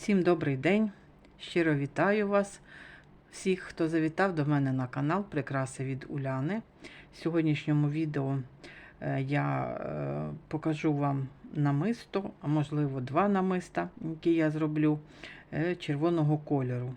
Всім добрий день! Щиро вітаю вас, всіх, хто завітав до мене на канал Прикраси від Уляни. В сьогоднішньому відео е, я е, покажу вам намисто, а можливо два намиста, які я зроблю е, червоного кольору.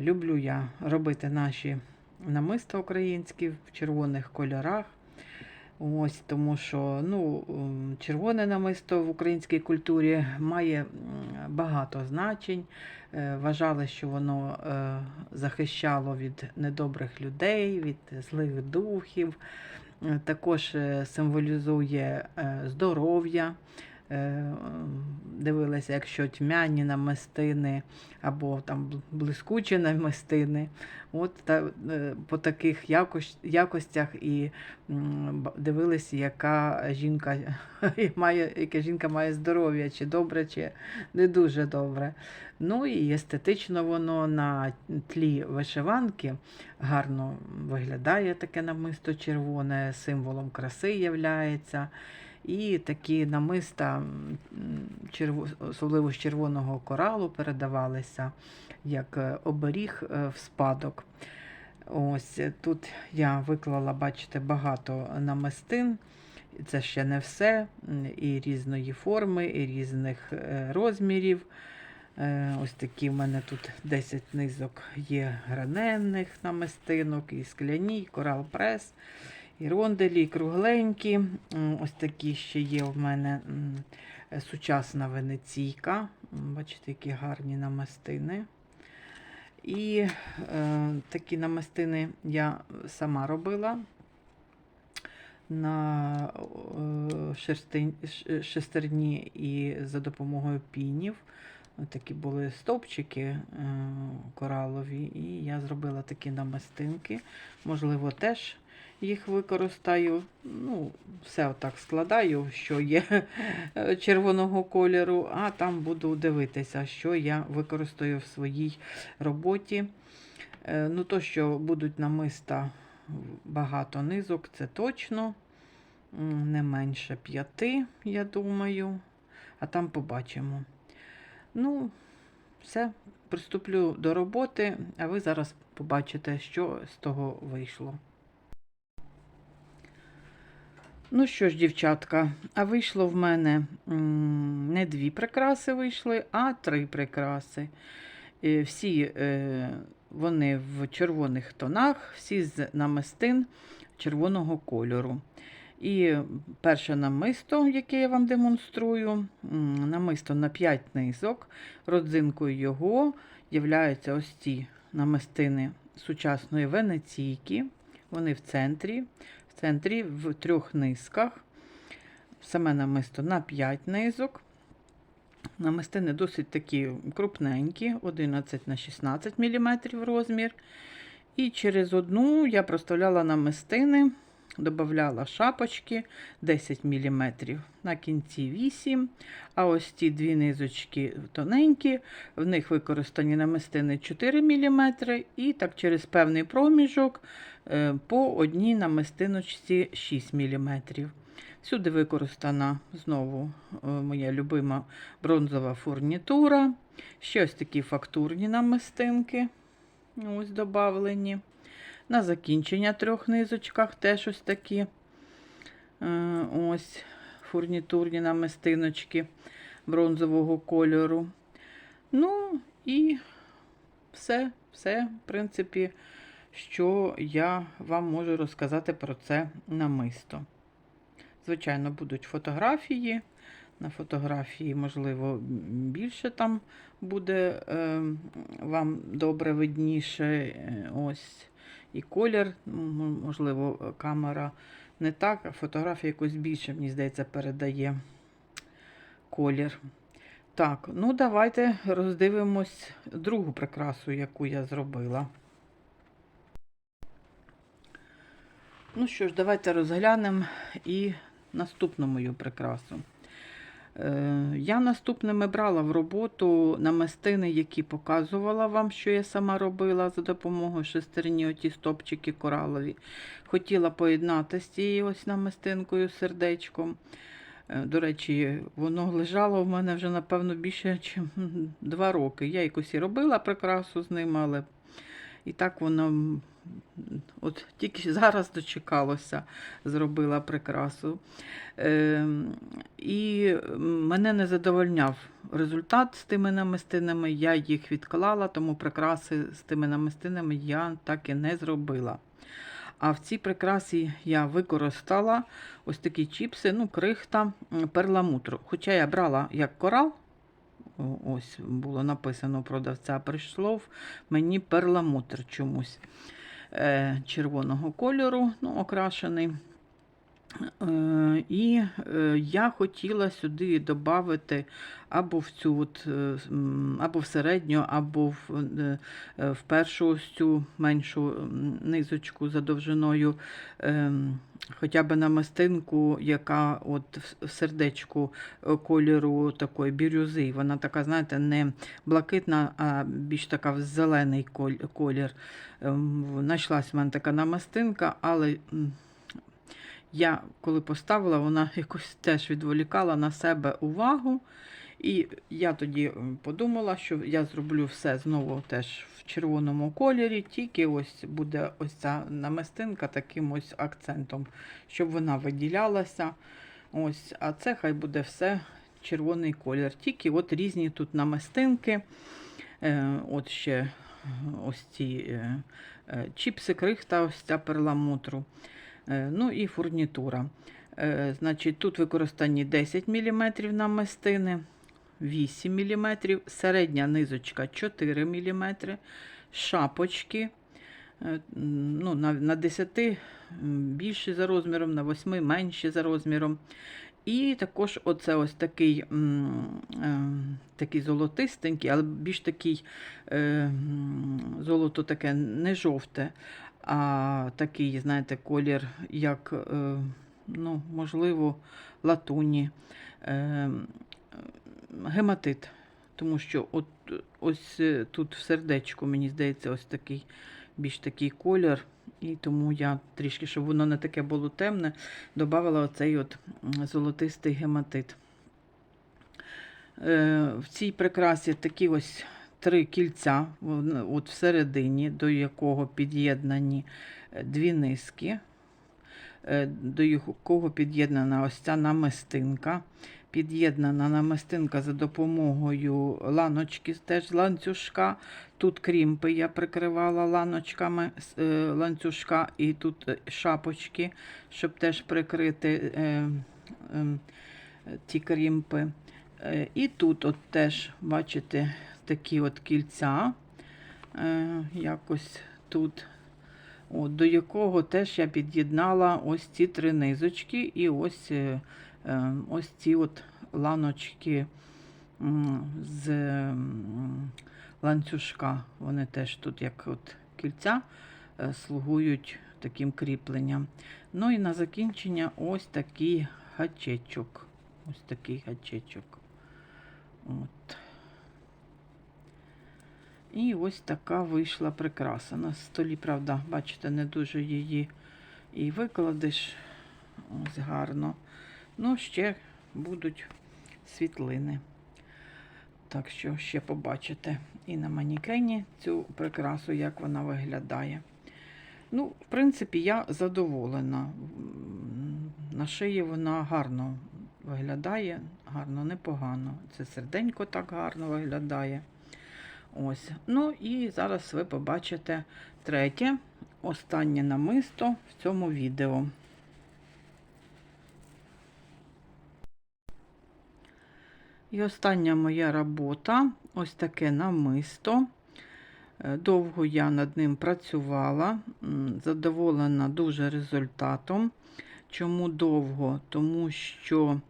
Люблю я робити наші намиста українські в червоних кольорах. Ось тому що ну, червоне намисто в українській культурі має багато значень. Е, Вважали, що воно е, захищало від недобрих людей, від злих духів. Е, Також символізує здоров'я. Е, м, Дивилися, якщо тьмяні намистини або там блискучі намистини. От та, е, по таких якостях і дивилися, яка жінка має, яка жінка має здоров'я, чи добре, чи не дуже добре. Ну і естетично воно на тлі вишиванки гарно виглядає таке намисто червоне, символом краси являється. І такі намиста, особливо з червоного коралу, передавалися як е, оберіг е, в спадок. Ось е, тут я виклала, бачите, багато намистин. Це ще не все. І різної форми, і різних розмірів. Ось такі в мене тут 10 низок є граненних намистинок, і скляні, і корал прес, і ронделі, кругленькі. Ось такі ще є в мене сучасна венеційка. Бачите, які гарні намистини. І е, такі намистини я сама робила на е, шестерні і за допомогою пінів. Такі були стовпчики е, коралові, і я зробила такі намистинки. Можливо, теж їх використаю. Ну, все отак складаю, що є червоного кольору, а там буду дивитися, що я використаю в своїй роботі. Е, Ну, то, що будуть намиста багато низок, це точно. Не менше п'яти, я думаю. А там побачимо. Ну, все, приступлю до роботи, а ви зараз побачите, що з того вийшло. Ну що ж, дівчатка, а вийшло в мене не дві прикраси вийшли, а три прикраси. Е, Всі е, вони в червоних тонах, всі з намистин червоного кольору. І перше намисто, яке я вам демонструю, намисто на 5 низок. Родзинкою його являються ось ці намистини сучасної венеційки. Вони в центрі, центрі в трьох низках. Саме намисто на 5 низок. Намистини досить такі крупненькі, 11 на 16 мм розмір. І через одну я проставляла намистини, додавала шапочки 10 мм, на кінці 8 А ось ці дві низочки тоненькі, в них використані намистини 4 мм, і так через певний проміжок по одній намистиночці 6 мм. Всюди використана знову е, моя любима бронзова фурнітура. Ще ось такі фактурні намистинки. Ось добавлені. На закінчення трьох низочках теж ось такі е, ось фурнітурні намистиночки бронзового кольору. Ну і все, все, в принципі, що я вам можу розказати про це намисто. Звичайно, будуть фотографії. На фотографії, можливо, більше там буде е, вам добре видніше. е, Ось і колір, можливо, камера не так, а фотографія якось більше, мені здається, передає колір. Так, ну давайте роздивимось другу прикрасу, яку я зробила. Ну що ж, давайте розглянемо і наступну мою прикрасу. Е, Я наступними брала в роботу намистини, які показувала вам, що я сама робила за допомогою шестерні, оті стопчики коралові. Хотіла поєднати з цією ось намистинкою сердечком. Е, До речі, воно лежало в мене вже, напевно, більше, ніж два роки. Я якось і робила прикрасу з ним, але і так воно от тільки зараз дочекалося, зробила прикрасу. Ем, І мене не задовольняв результат з тими намистинами. Я їх відклала, тому прикраси з тими намистинами я так і не зробила. А в цій прикрасі я використала ось такі чіпси, ну, крихта перламутру. Хоча я брала як корал, ось було написано продавця, прийшло мені перламутр чомусь е, червоного кольору, ну, окрашений. Е, І е, я хотіла сюди додати або в цю от, е, або в середню, або в, в першу ось цю меншу низочку за довжиною, ем, хоча б намистинку, яка от в- сердечку кольору такої бірюзи. Вона така, знаєте, не блакитна, а більш така в зелений колір. Ем, Знайшлась в мене така намистинка, але. Я коли поставила, вона якось теж відволікала на себе увагу. І я тоді подумала, що я зроблю все знову теж в червоному кольорі, тільки ось буде ось ця намистинка таким ось акцентом, щоб вона виділялася. Ось, а це хай буде все червоний колір. Тільки от різні тут намистинки. Е, от ще е, ось ці е, чіпси, крихта, ось ця перламутру. Е, Ну і фурнітура. Е, Значить, тут використані 10 мм намистини, 8 мм, середня низочка 4 мм, шапочки е, ну, на, на 10 м, більші за розміром, на 8 менші за розміром. І також оце ось такий, такий золотистенький, але більш такий золото таке не жовте, а такий, знаєте, колір, як, е, ну, можливо, латуні, е, гематит. Тому що от ось е, тут в сердечку, мені здається, ось такий більш такий колір. І тому я трішки, щоб воно не таке було темне, додавала оцей от золотистий гематит. Е, В цій прикрасі такі ось три кільця, от всередині, до якого під'єднані е, дві низки, е, до якого під'єднана ось ця намистинка. Під'єднана намистинка за допомогою ланочки, теж ланцюжка. Тут крімпи я прикривала ланочками е, ланцюжка, і тут шапочки, щоб теж прикрити е, е, ті крімпи. І тут от теж, бачите, такі от кільця, е, якось тут, от, до якого теж я під'єднала ось ці три низочки і ось, е, е, ось ці от ланочки з ланцюжка. Вони теж тут, як от кільця, слугують таким кріпленням. Ну і на закінчення ось такий гачечок. Ось такий гачечок. От. І ось така вийшла прикраса. На столі, правда, бачите, не дуже її і викладеш. Ось гарно. Ну, ще будуть світлини. Так що ще побачите і на манікені цю прикрасу, як вона виглядає. Ну, в принципі, я задоволена. На шиї вона гарно виглядає, гарно, непогано. Це серденько так гарно виглядає. Ось. Ну і зараз ви побачите третє, останнє намисто в цьому відео. І остання моя робота ось таке намисто. Е, Довго я над ним працювала, задоволена дуже результатом. Чому довго? Тому що,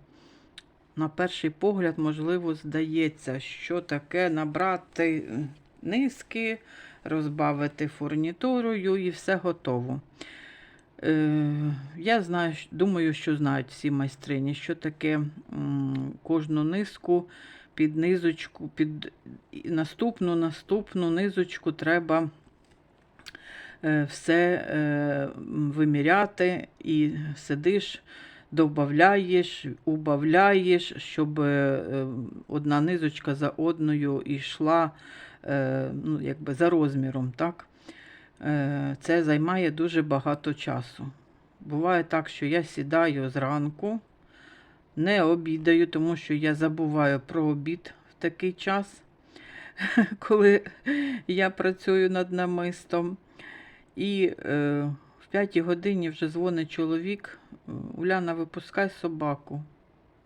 на перший погляд, можливо, здається, що таке набрати низки, розбавити фурнітурою і все готово. Е, я знаю, думаю, що знають всі майстрині, що таке м, кожну низку під низочку, під наступну наступну низочку треба е, все е, виміряти і сидиш додаєш, убавляєш, щоб е, одна низочка за одною йшла е, ну, якби за розміром. Так? Е, Це займає дуже багато часу. Буває так, що я сідаю зранку, не обідаю, тому що я забуваю про обід в такий час, коли я працюю над намистом. І п'ятій годині вже дзвонить чоловік. Уляна, випускай собаку.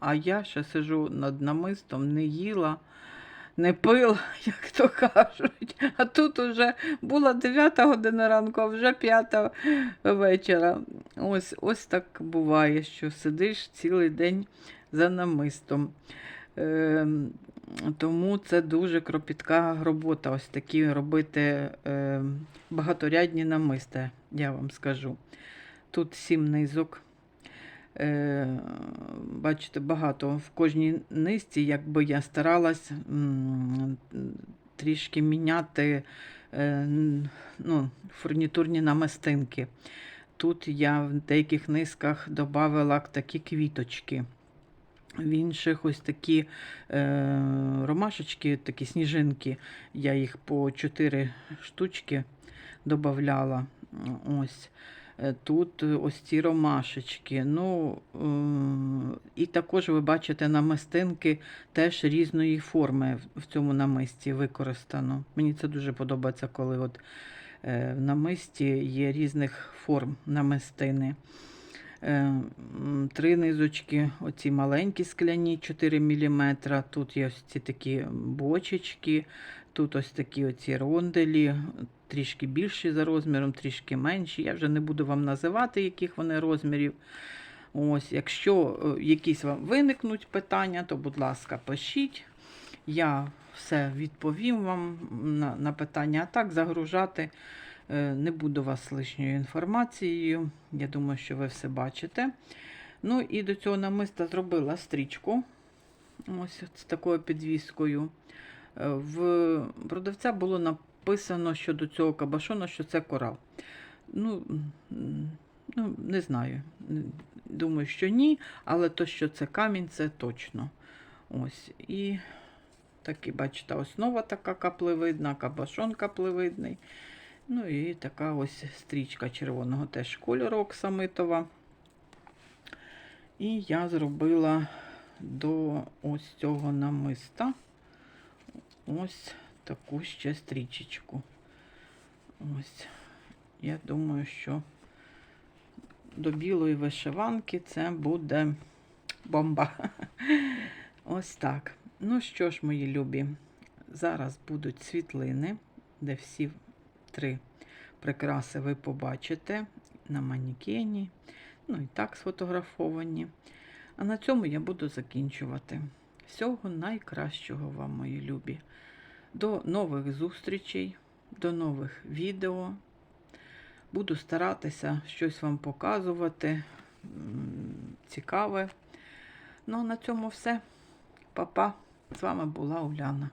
А я ще сижу над намистом, не їла, не пила, як то кажуть. А тут уже була 9 година ранку, а вже 5 вечора. Ось, ось так буває, що сидиш цілий день за намистом. Е, тому це дуже кропітка робота, ось такі робити е, багаторядні намисти, я вам скажу. Тут сім низок. Е, бачите, багато в кожній низці, якби я старалась трішки міняти е, ну, фурнітурні намистинки. Тут я в деяких низках додавала такі квіточки. В інших ось такі е, ромашечки, такі сніжинки. Я їх по 4 штучки додавала. Ось. Е, Тут ось ці ромашечки. Ну, е, і також ви бачите намистинки теж різної форми в цьому намисті використано. Мені це дуже подобається, коли от е, в намисті є різних форм намистини. Е, Три низочки, оці маленькі скляні 4 мм. Тут є ось ці такі бочечки, тут ось такі оці ронделі, трішки більші за розміром, трішки менші. Я вже не буду вам називати, яких вони розмірів. Ось, якщо е, якісь вам виникнуть питання, то, будь ласка, пишіть. Я все відповім вам на, на питання. А так загружати не буду вас лишньою інформацією. Я думаю, що ви все бачите. Ну і до цього намиста зробила стрічку. Ось з такою підвіскою. Е, В продавця було написано щодо цього кабашона, що це корал. Ну, ну, не знаю. Думаю, що ні, але то, що це камінь, це точно. Ось. І такі, бачите, основа така каплевидна, кабашон каплевидний. Ну і така ось стрічка червоного теж кольору оксамитова. І я зробила до ось цього намиста ось таку ще стрічечку. Ось. Я думаю, що до білої вишиванки це буде бомба. Ось так. Ну що ж, мої любі, зараз будуть світлини, де всі три прикраси ви побачите на манікені. Ну і так сфотографовані. А на цьому я буду закінчувати. Всього найкращого вам, мої любі. До нових зустрічей, до нових відео. Буду старатися щось вам показувати цікаве. Ну, а на цьому все. Па-па. З вами була Уляна.